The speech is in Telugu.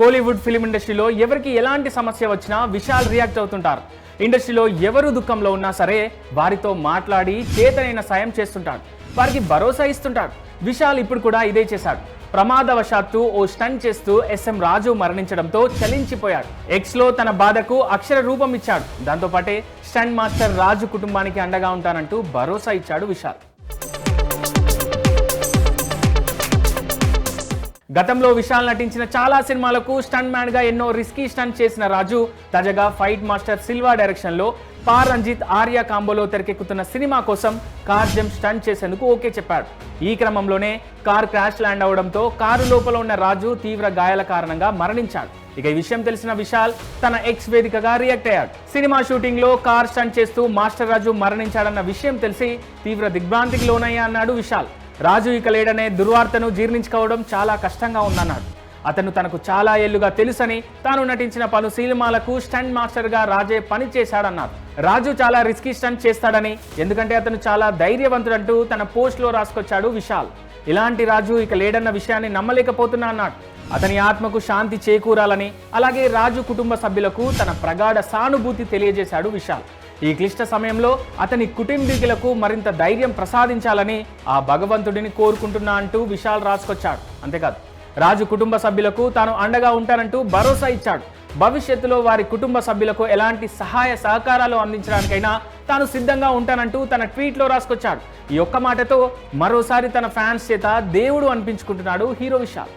కోలీవుడ్ ఫిలిం ఇండస్ట్రీలో ఎవరికి ఎలాంటి సమస్య వచ్చినా విశాల్ రియాక్ట్ అవుతుంటారు. ఇండస్ట్రీలో ఎవరు దుఃఖంలో ఉన్నా సరే వారితో మాట్లాడి చేతనైన సాయం చేస్తుంటాడు వారికి భరోసా ఇస్తుంటాడు విశాల్ ఇప్పుడు కూడా ఇదే చేశాడు. ప్రమాదవశాత్తు ఓ స్టంట్ చేస్తూ ఎస్ఎం రాజు మరణించడంతో చలించిపోయాడు. ఎక్స్లో తన బాధకు అక్షర రూపం ఇచ్చాడు. దాంతోపాటే స్టంట్ మాస్టర్ రాజు కుటుంబానికి అండగా ఉంటానంటూ భరోసా ఇచ్చాడు విశాల్. గతంలో విశాల్ నటించిన చాలా సినిమాలకు స్టంట్ మ్యాన్గా ఎన్నో రిస్కీ స్టంట్ చేసిన రాజు తాజాగా ఫైట్ మాస్టర్ సిల్వా డైరెక్షన్లో పా రంజిత్ ఆర్య కాంబోలో తెరకెక్కుతున్న సినిమా కోసం కార్ జంప్ స్టంట్ చేసేందుకు ఓకే చెప్పాడు. ఈ క్రమంలోనే కార్ క్రాష్ ల్యాండ్ అవడంతో కారు లోపల ఉన్న రాజు తీవ్ర గాయాల కారణంగా మరణించాడు. ఇక ఈ విషయం తెలిసిన విశాల్ తన ఎక్స్ వేదికగా రియాక్ట్ అయ్యాడు. సినిమా షూటింగ్లో కార్ స్టంట్ చేస్తూ మాస్టర్ రాజు మరణించాడన్న విషయం తెలిసి తీవ్ర దిగ్భ్రాంతికి లోనయ్యా అన్నాడు విశాల్. రాజు ఇక లేడనే దుర్వార్తను జీర్ణించుకోవడం చాలా కష్టంగా ఉందన్నాడు. అతను తనకు చాలా ఏళ్ళుగా తెలుసని తాను నటించిన పలు సినిమాలకు స్టంట్ మాస్టర్గా రాజే పని చేశాడన్నారు రాజు చాలా రిస్కీ స్టంట్ చేస్తాడని ఎందుకంటే అతను చాలా ధైర్యవంతుడంటూ తన పోస్ట్లో రాసుకొచ్చాడు విశాల్. ఇలాంటి రాజు ఇక లేడన్న విషయాన్ని నమ్మలేకపోతున్నా అన్నాడు. అతని ఆత్మకు శాంతి చేకూరాలని అలాగే రాజు కుటుంబ సభ్యులకు తన ప్రగాఢ సానుభూతి తెలియజేశాడు విశాల్. ఈ క్లిష్ట సమయంలో అతని కుటుంబీకులకు మరింత ధైర్యం ప్రసాదించాలని ఆ భగవంతుడిని కోరుకుంటున్నా అంటూ విశాల్ రాసుకొచ్చాడు అంతేకాదు రాజు కుటుంబ సభ్యులకు తాను అండగా ఉంటానంటూ భరోసా ఇచ్చాడు. భవిష్యత్తులో వారి కుటుంబ సభ్యులకు ఎలాంటి సహాయ సహకారాలు అందించడానికైనా తాను సిద్ధంగా ఉంటానంటూ తన ట్వీట్లో రాసుకొచ్చాడు. ఈ ఒక్క మాటతో మరోసారి తన ఫ్యాన్స్ చేత దేవుడు అనిపించుకుంటున్నాడు హీరో విశాల్.